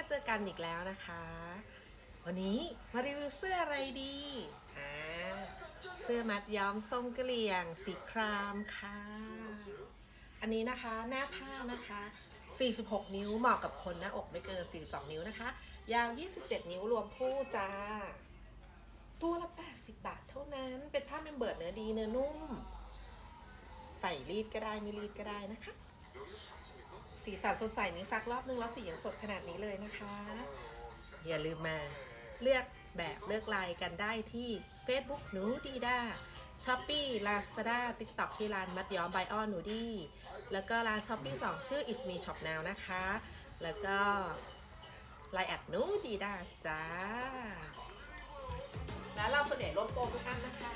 มาเจอกันอีกแล้วนะคะ วันนี้มารีวิวเสื้ออะไรดีอ่าเสื้อมัดย้อมทรงกะเหรี่ยง สีครามค่ะ อันนี้นะคะหน้าผ้านะคะ 46 นิ้วเหมาะกับคนหน้าอกไม่เกิน 42 นิ้วนะคะ ยาว 27 นิ้วรวมผู้จ้า ตัวละ 80 บาทเท่านั้น เป็นผ้าเมมเบิร์ดเนื้อดีเนื้อนุ่ม ใส่รีดก็ได้ไม่รีดก็ได้นะคะ สีสันสดใสนี้ซักรอบนึงแล้วสียังสดขนาดนี้เลยนะคะ อย่าลืมมาเลือกแบบเลือกลายกันได้ที่ Facebook หนูดีด้าช้อปปี้ลาซาด้าติ๊กต็อกที่ร้านมัดย้อมไบออนหนูดีแล้วก็ร้านช้อปปี้สองชื่อ It's Me Shop Now นะคะ แล้วก็ไลน์แอดหนูดีด้าจ้า แล้วเราเสนอลดโปรทุกอันนะคะ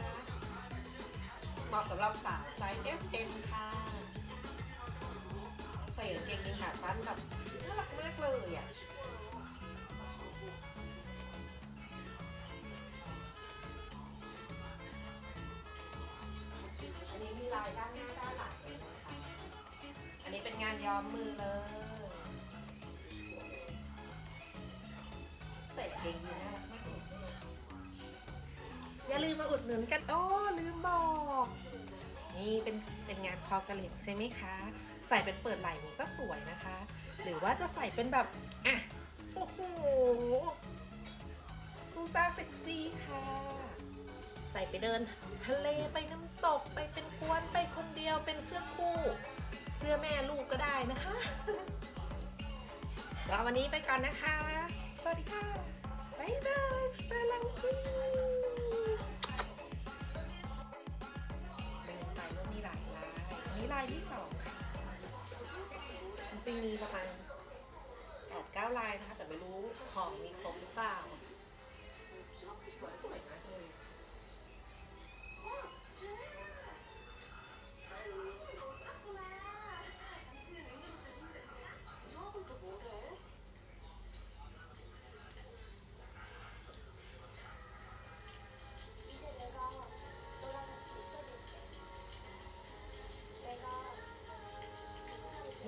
เหมาะสำหรับสาวไซส์ S M ค่ะ ย้อมมือเลยใส่กางเกงยีนน่ารักมากเลยอย่าลืมมาอุดหนุนกันโอ้ลืมบอก นี่เป็นเป็นงานคอกระเหลี่ยงใช่ไหมคะ ใส่เป็นเปิดไหล่นี้ก็สวยนะคะ หรือว่าจะใส่เป็นแบบอะโอ้โหซูซ่าเซ็กซี่ค่ะ ใส่ไปเดิน ทะเลไปน้ำตกไปเป็นกวนไปคนเดียวเป็นเสื้อคู่ เสื้อแม่ลูกก็ได้นะคะแล้ววันนี้ไปก่อนนะคะ สวัสดีค่ะบ๊ายบายสลังคีเดินไปแล้วมีหลายลายอันนี้ลายที่สองค่ะ จริงมีประมาณแปดเก้าลายนะคะ แต่ไม่รู้ของมีครบหรือเปล่าสวยมากเลย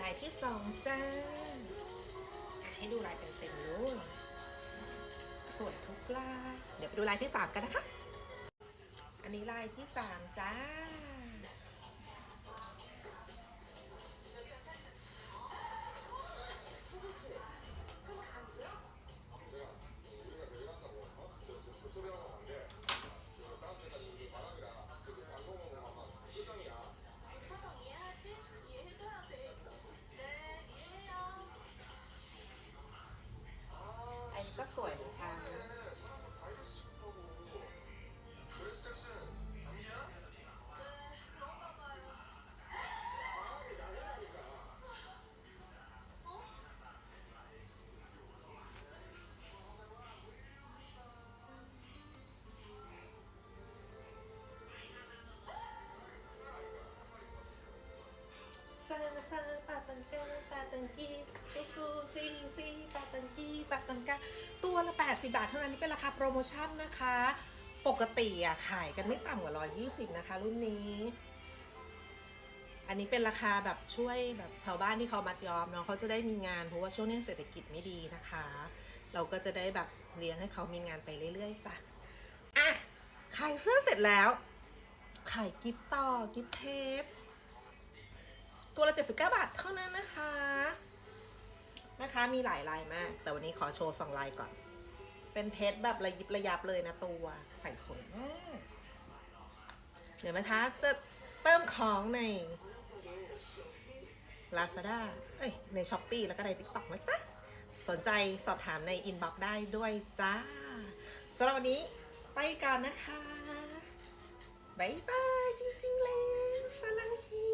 ายที่สองจ้า ให้ดูลายเต็มๆเลยสวยทุกลาย เดี๋ยวไปดูลายที่สามกันนะคะ อันนี้ลายที่สามจ้า ตังกีซูซูซีซีปาตังกีปาตังกาตัวละ 80 บาทเท่านั้นนี่เป็นราคาโปรโมชั่นนะคะ ปกติอะขายกันไม่ต่ำกว่า 120 นะคะ รุ่นนี้ อันนี้เป็นราคาแบบช่วยแบบชาวบ้านที่เขามัดยอมเนาะเขาจะได้มีงานเพราะว่าช่วงนี้เศรษฐกิจไม่ดีนะคะ เราก็จะได้แบบเลี้ยงให้เขามีงานไปเรื่อยๆจ้ะอะขายเสื้อเสร็จแล้วขายกิฟต์ต่อกิฟต์เทปตัวละ 79 บาทเท่านั้นนะคะ มีหลายลายมาก แต่วันนี้ขอโชว์สองลายก่อน เป็นเพชรแบบระยิบระยับเลยนะตัวใส่สวยมากเดี๋ยวนะคะจะเติมของใน Lazada เอ้ย ใน s h อ p e e แล้วก็ใน TikTok นะจ๊ะ สนใจสอบถามในอินบ็อกซ์ได้ด้วยจ้าสำหรับวันนี้ไปก่อนนะคะบายบาย จริงๆเลยสลังฮี